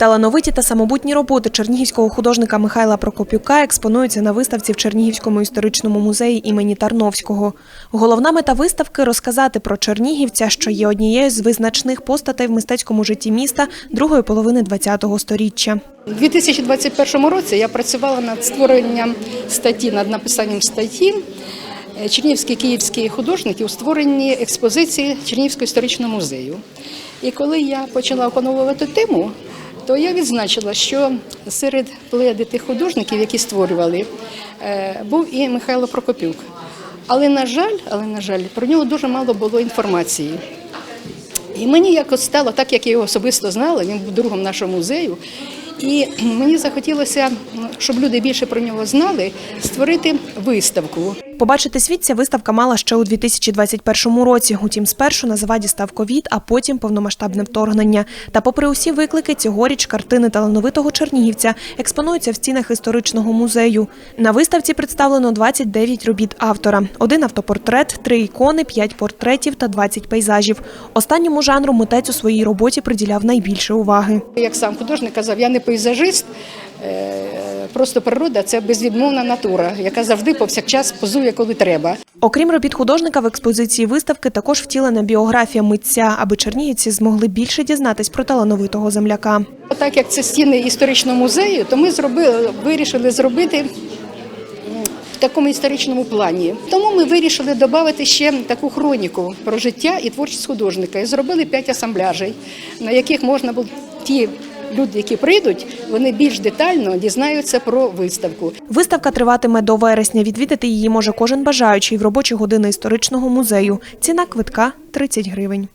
Талановиті та самобутні роботи чернігівського художника Михайла Прокопюка експонуються на виставці в Чернігівському історичному музеї імені Тарновського. Головна мета виставки розказати про чернігівця, що є однією з визначних постатей в мистецькому житті міста другої половини ХХ століття. У 2021 році я працювала над створенням статті, над написанням статті Чернігівські київські художники у створенні експозиції Чернігівського історичного музею. І коли я почала опановувати тему, то я відзначила, що серед плеяди тих художників, які створювали, е, був і Михайло Прокопюк. Але на жаль, але на жаль, про нього дуже мало було інформації. І мені якось стало, так як я його особисто знала, він був другом нашого музею. І мені захотілося, щоб люди більше про нього знали, створити виставку. Побачити світ ця виставка мала ще у 2021 році. Утім, спершу на заваді став ковід, а потім повномасштабне вторгнення. Та, попри усі виклики, цьогоріч картини талановитого чернігівця експонуються в стінах історичного музею. На виставці представлено 29 робіт автора: один автопортрет, три ікони, п'ять портретів та 20 пейзажів. Останньому жанру митець у своїй роботі приділяв найбільше уваги. Як сам художник казав, я не пейзажист, е, просто природа це безвідмовна натура, яка завжди повсякчас позує, коли треба. Окрім робіт художника, в експозиції виставки також втілена біографія митця, аби чернігівці змогли більше дізнатись про талановитого земляка. Так як це стіни історичного музею, то ми зробили, вирішили зробити в такому історичному плані. Тому ми вирішили додати ще таку хроніку про життя і творчість художника. І зробили п'ять асамбляжей, на яких можна було ті люди, які прийдуть, вони більш детально дізнаються про виставку. Виставка триватиме до вересня. Відвідати її може кожен бажаючий в робочі години історичного музею. Ціна квитка 30 гривень.